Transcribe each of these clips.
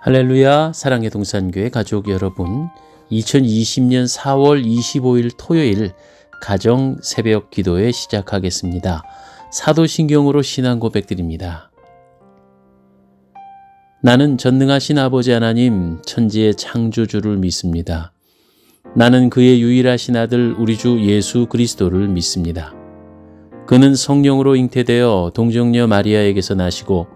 할렐루야 사랑의 동산교회 가족 여러분 2020년 4월 25일 토요일 가정 새벽 기도회 시작하겠습니다. 사도신경으로 신앙 고백드립니다. 나는 전능하신 아버지 하나님 천지의 창조주를 믿습니다. 나는 그의 유일하신 아들 우리 주 예수 그리스도를 믿습니다. 그는 성령으로 잉태되어 동정녀 마리아에게서 나시고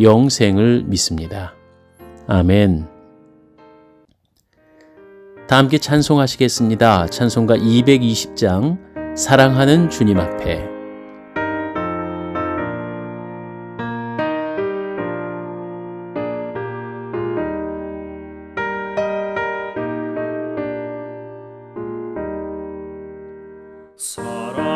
영생을 믿습니다. 아멘. 다 함께 찬송하시겠습니다. 찬송가 220장 사랑하는 주님 앞에 사랑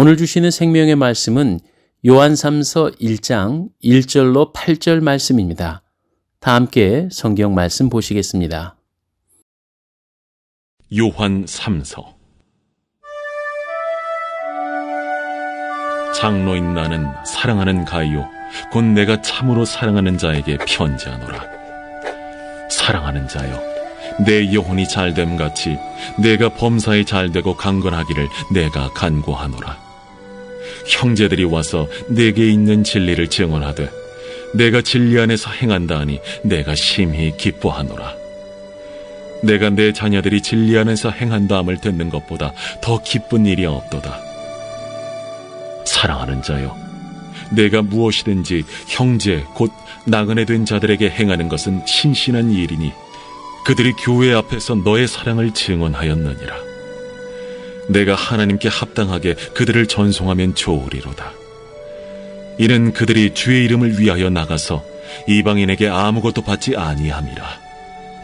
오늘 주시는 생명의 말씀은 요한 3서 1장 1절로 8절 말씀입니다. 다 함께 성경 말씀 보시겠습니다. 요한 3서 장로인 나는 사랑하는 가이요 곧 내가 참으로 사랑하는 자에게 편지하노라 사랑하는 자여 내 영혼이 잘됨 같이 내가 범사에 잘되고 강건하기를 내가 간구하노라 형제들이 와서 내게 있는 진리를 증언하되 내가 진리 안에서 행한다 하니 내가 심히 기뻐하노라 내가 내 자녀들이 진리 안에서 행한다 함을 듣는 것보다 더 기쁜 일이 없도다. 사랑하는 자여, 내가 무엇이든지 형제 곧 나그네 된 자들에게 행하는 것은 신신한 일이니 그들이 교회 앞에서 너의 사랑을 증언하였느니라. 내가 하나님께 합당하게 그들을 전송하면 좋으리로다. 이는 그들이 주의 이름을 위하여 나가서 이방인에게 아무것도 받지 아니함이라.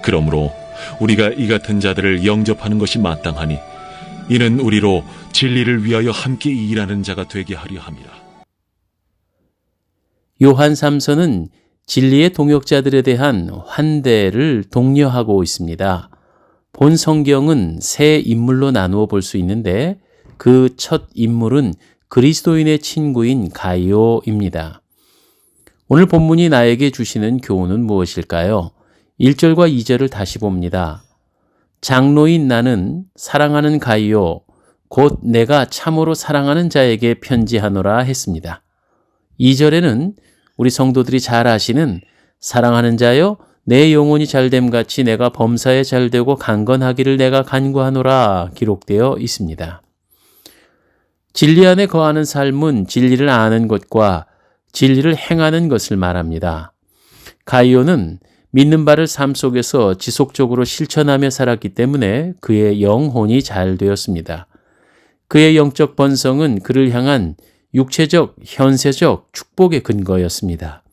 그러므로 우리가 이 같은 자들을 영접하는 것이 마땅하니 이는 우리로 진리를 위하여 함께 일하는 자가 되게 하려 함이라. 요한 3서는 진리의 동역자들에 대한 환대를 독려하고 있습니다. 본 성경은 세 인물로 나누어 볼 수 있는데 그 첫 인물은 그리스도인의 친구인 가이오입니다. 오늘 본문이 나에게 주시는 교훈은 무엇일까요? 1절과 2절을 다시 봅니다. 장로인 나는 사랑하는 가이오, 곧 내가 참으로 사랑하는 자에게 편지하노라 했습니다. 2절에는 우리 성도들이 잘 아시는 사랑하는 자여 내 영혼이 잘됨 같이 내가 범사에 잘되고 강건하기를 내가 간구하노라 기록되어 있습니다. 진리 안에 거하는 삶은 진리를 아는 것과 진리를 행하는 것을 말합니다. 가이오는 믿는 바를 삶 속에서 지속적으로 실천하며 살았기 때문에 그의 영혼이 잘 되었습니다. 그의 영적 번성은 그를 향한 육체적, 현세적 축복의 근거였습니다.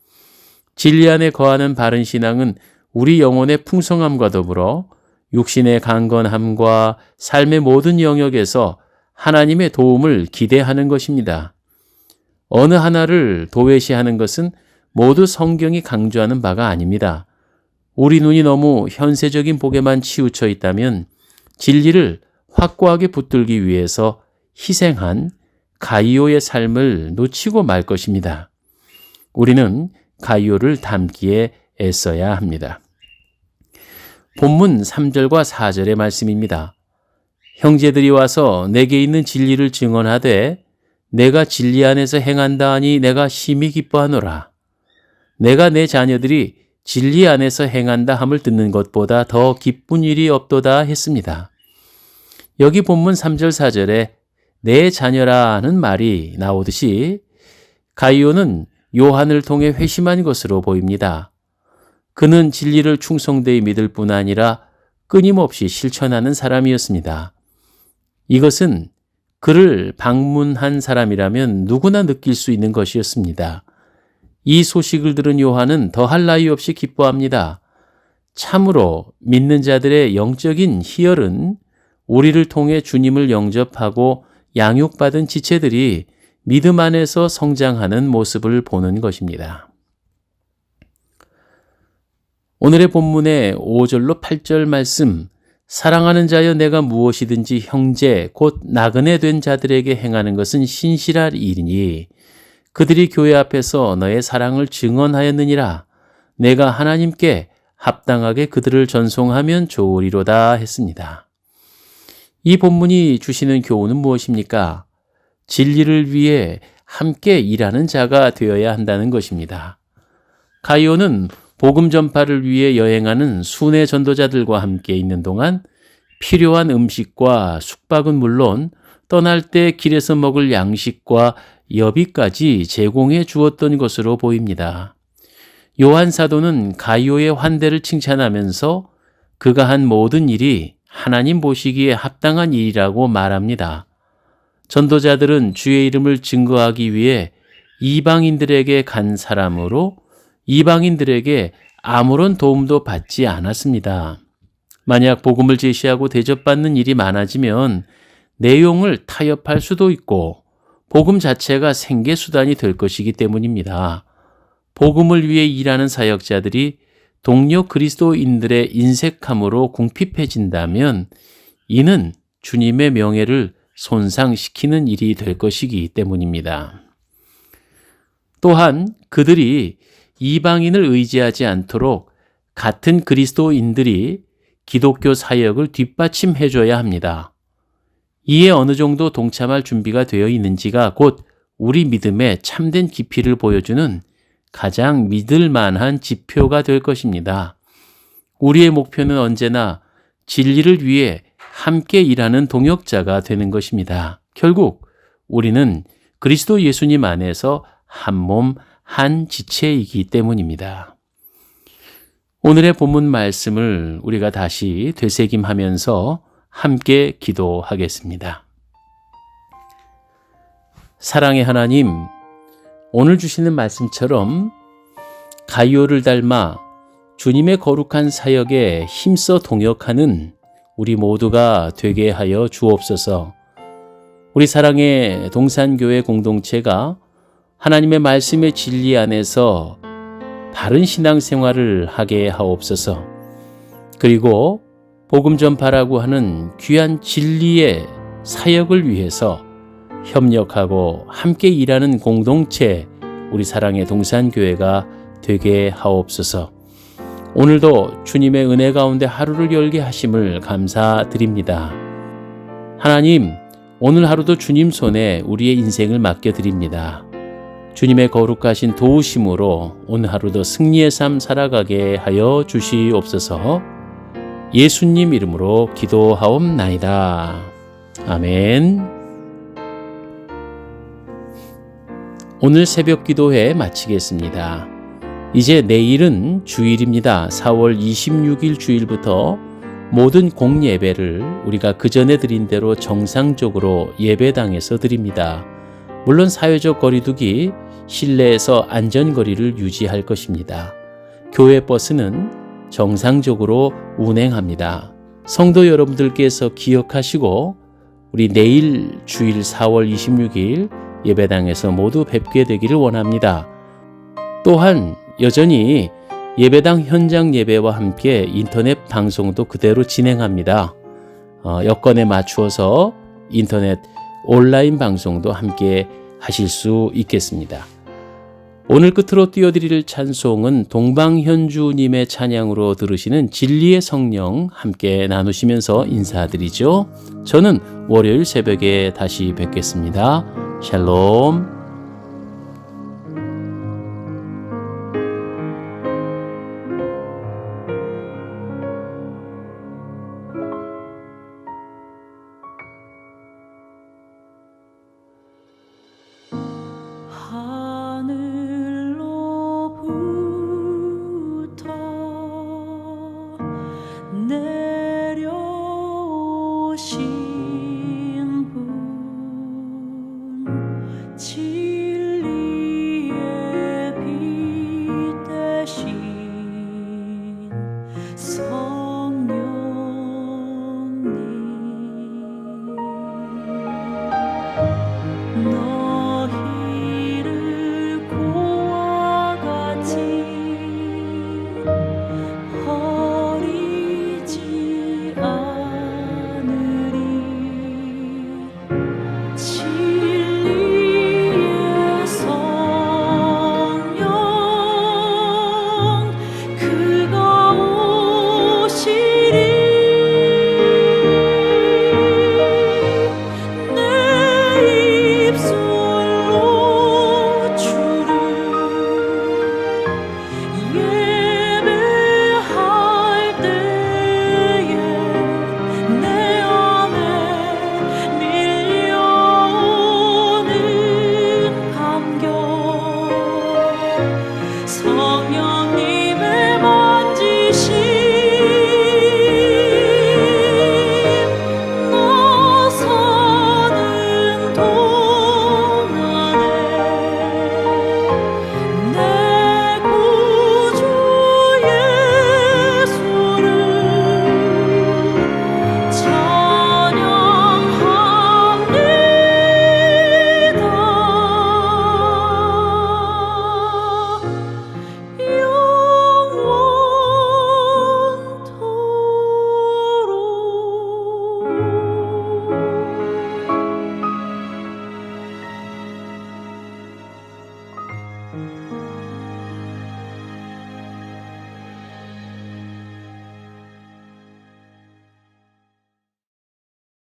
진리 안에 거하는 바른 신앙은 우리 영혼의 풍성함과 더불어 육신의 강건함과 삶의 모든 영역에서 하나님의 도움을 기대하는 것입니다. 어느 하나를 도외시하는 것은 모두 성경이 강조하는 바가 아닙니다. 우리 눈이 너무 현세적인 복에만 치우쳐 있다면 진리를 확고하게 붙들기 위해서 희생한 가이오의 삶을 놓치고 말 것입니다. 우리는 가이오를 닮기에 애써야 합니다. 본문 3절과 4절의 말씀입니다. 형제들이 와서 내게 있는 진리를 증언하되 내가 진리 안에서 행한다 하니 내가 심히 기뻐하노라. 내가 내 자녀들이 진리 안에서 행한다 함을 듣는 것보다 더 기쁜 일이 없도다 했습니다. 여기 본문 3절 4절에 내 자녀라는 말이 나오듯이 가이오는 요한을 통해 회심한 것으로 보입니다. 그는 진리를 충성되이 믿을 뿐 아니라 끊임없이 실천하는 사람이었습니다. 이것은 그를 방문한 사람이라면 누구나 느낄 수 있는 것이었습니다. 이 소식을 들은 요한은 더할 나위 없이 기뻐합니다. 참으로 믿는 자들의 영적인 희열은 우리를 통해 주님을 영접하고 양육받은 지체들이 믿음 안에서 성장하는 모습을 보는 것입니다. 오늘의 본문의 5절로 8절 말씀, 사랑하는 자여 내가 무엇이든지 형제 곧 나그네 된 자들에게 행하는 것은 신실할 일이니 그들이 교회 앞에서 너의 사랑을 증언하였느니라 내가 하나님께 합당하게 그들을 전송하면 좋으리로다 했습니다. 이 본문이 주시는 교훈은 무엇입니까? 진리를 위해 함께 일하는 자가 되어야 한다는 것입니다. 가이오는 복음 전파를 위해 여행하는 순회 전도자들과 함께 있는 동안 필요한 음식과 숙박은 물론 떠날 때 길에서 먹을 양식과 여비까지 제공해 주었던 것으로 보입니다. 요한 사도는 가이오의 환대를 칭찬하면서 그가 한 모든 일이 하나님 보시기에 합당한 일이라고 말합니다. 전도자들은 주의 이름을 증거하기 위해 이방인들에게 간 사람으로 이방인들에게 아무런 도움도 받지 않았습니다. 만약 복음을 제시하고 대접받는 일이 많아지면 내용을 타협할 수도 있고 복음 자체가 생계 수단이 될 것이기 때문입니다. 복음을 위해 일하는 사역자들이 동료 그리스도인들의 인색함으로 궁핍해진다면 이는 주님의 명예를 손상시키는 일이 될 것이기 때문입니다. 또한 그들이 이방인을 의지하지 않도록 같은 그리스도인들이 기독교 사역을 뒷받침해 줘야 합니다. 이에 어느 정도 동참할 준비가 되어 있는지가 곧 우리 믿음의 참된 깊이를 보여주는 가장 믿을 만한 지표가 될 것입니다. 우리의 목표는 언제나 진리를 위해 함께 일하는 동역자가 되는 것입니다. 결국 우리는 그리스도 예수님 안에서 한 몸, 한 지체이기 때문입니다. 오늘의 본문 말씀을 우리가 다시 되새김하면서 함께 기도하겠습니다. 사랑의 하나님, 오늘 주시는 말씀처럼 가이오를 닮아 주님의 거룩한 사역에 힘써 동역하는 우리 모두가 되게 하여 주옵소서. 우리 사랑의 동산교회 공동체가 하나님의 말씀의 진리 안에서 바른 신앙생활을 하게 하옵소서. 그리고 복음 전파라고 하는 귀한 진리의 사역을 위해서 협력하고 함께 일하는 공동체 우리 사랑의 동산교회가 되게 하옵소서. 오늘도 주님의 은혜 가운데 하루를 열게 하심을 감사드립니다. 하나님, 오늘 하루도 주님 손에 우리의 인생을 맡겨드립니다. 주님의 거룩하신 도우심으로 오늘 하루도 승리의 삶 살아가게 하여 주시옵소서 예수님 이름으로 기도하옵나이다. 아멘. 오늘 새벽 기도회 마치겠습니다. 이제 내일은 주일입니다. 4월 26일 주일부터 모든 공예배를 우리가 그 전에 드린 대로 정상적으로 예배당에서 드립니다. 물론 사회적 거리두기, 실내에서 안전거리를 유지할 것입니다. 교회 버스는 정상적으로 운행합니다. 성도 여러분들께서 기억하시고 우리 내일 주일 4월 26일 예배당에서 모두 뵙게 되기를 원합니다. 또한 여전히 예배당 현장 예배와 함께 인터넷 방송도 그대로 진행합니다. 어, 여건에 맞추어서 인터넷 온라인 방송도 함께 하실 수 있겠습니다. 오늘 끝으로 띄워드릴 찬송은 동방현주님의 찬양으로 들으시는 진리의 성령 함께 나누시면서 인사드리죠. 저는 월요일 새벽에 다시 뵙겠습니다. 샬롬.